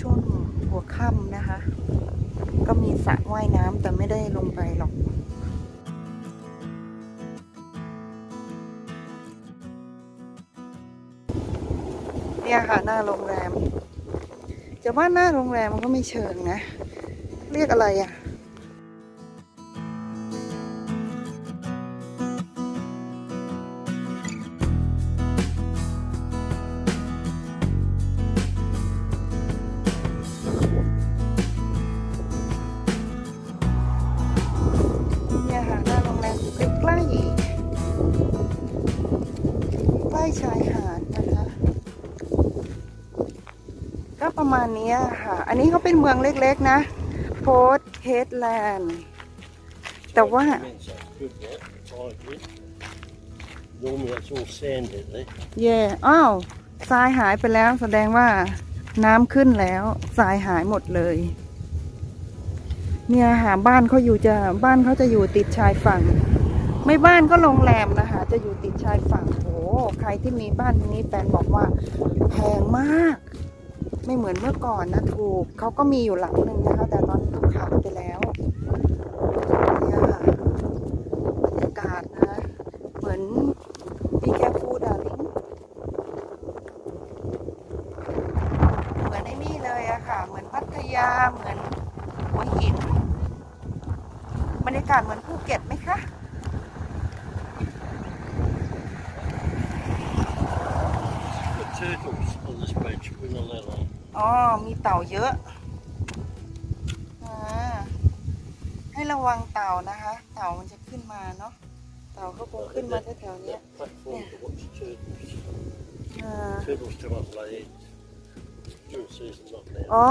ช่วงหัวค่ำนะคะ ก็มีสระว่ายน้ำแต่ไม่ได้ลงไปหรอกเนี่ยค่ะหน้าโรงแรม จะว่าหน้าโรงแรมมันก็ไม่เชิงนะ เรียกอะไรอะ ๆใกล้ชายหาดนะคะ ก็ประมาณเนี้ยค่ะ อันนี้เขาเป็นเมืองเล็กๆนะโพสเฮดแลนด์แต่ว่า Good work, five years. Normally that's all sand in there. เย่อ้าวทรายหายไปแล้วแสดงว่าน้ำขึ้นแล้วทรายหายหมดเลย เนี่ยหาบ้านเขาอยู่จะบ้านเขาจะอยู่ติดชายฝั่ง ไม่บ้านก็โรงแรมนะคะ จะอยู่ติดชายฝั่งโอ้ใครที่มีบ้านที่นี้แฟนบอกว่าแพงมาก ไม่เหมือนเมื่อก่อนนะถูกเขาก็มีอยู่หลังหนึ่งนะคะ แต่ตอนนี้เขาขายไปแล้วเนี่ยค่ะบรรยากาศนะ เหมือน Be careful darling เหมือนไอ้นี่เลยอะค่ะ เหมือนพัทยาเหมือนหัวหินบรรยากาศเหมือนภูเก็ตไหมคะ The turtles on this beach with a little. อ๋อ มีเต่าเยอะอาให้ระวังเต่านะคะ เต่ามันจะขึ้นมาเนาะ เต่าเขาคงขึ้นมาแถวๆเนี้ย That platform to watch the turtles. อ่า Turtles come up lay eggs. During season, not now. อ๋อ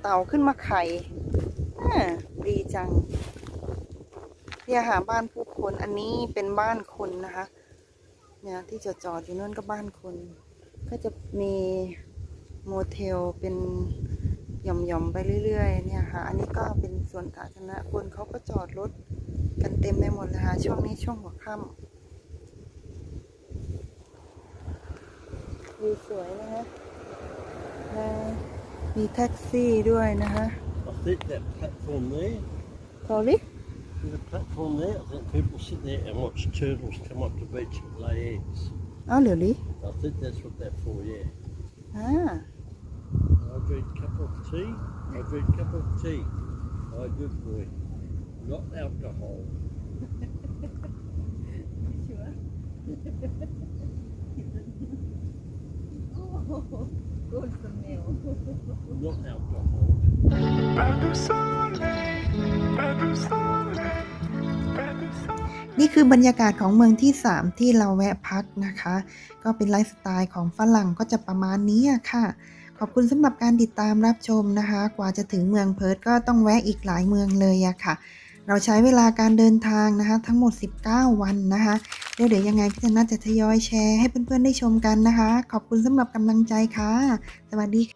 เต่าขึ้นมาไข่อ่าดีจังเนี่ยหาบ้านผู้คน อันนี้เป็นบ้านคนนะคะ เนี่ยที่จอดจอดๆอยู่นั่นก็บ้านคน ก็จะมี โมเทลเป็นหย่อมๆไปเรื่อยๆ เนี่ยค่ะ อันนี้ก็เป็นสวนสาธารณะคนเขาก็จอดรถกันเต็มไปหมดเลยค่ะ ช่วงนี้ช่วงหัวค่ำวิวสวยนะคะและมีแท็กซี่ด้วยนะคะ I think that platform there, sorry the platform there, I think people sit there and watch turtles come up the beach and lay eggs. อ้าวเหลือลิ I think that's what they're for, yeah. อ่า I drink a cup of tea. I drink a cup of tea. I good boy. Not alcohol. Not alcohol. Pas de soleil, pas de soleil, pas de soleil. นี่คือบรรยากาศของเมืองที่ 3 ที่เราแวะพักนะคะ ก็เป็นไลฟ์สไตล์ของฝรั่งก็จะประมาณนี้อะค่ะข อบคุณสำหรับการติดตามรับชมนะคะ กว่าจะถึงเมืองเพิร์ตก็ต้องแวะอีกหลายเมืองเลยอะค่ะ เราใช้เวลาการเดินทางนะคะ ทั้งหมด 19 วันนะคะเดี๋ยวเดี๋ยวยังไงพี่ธนัทจะทยอยแชร์ให้เพื่อนๆได้ชมกันนะคะ ขอบคุณสำหรับกำลังใจค่ะ สวัสดีค่ะ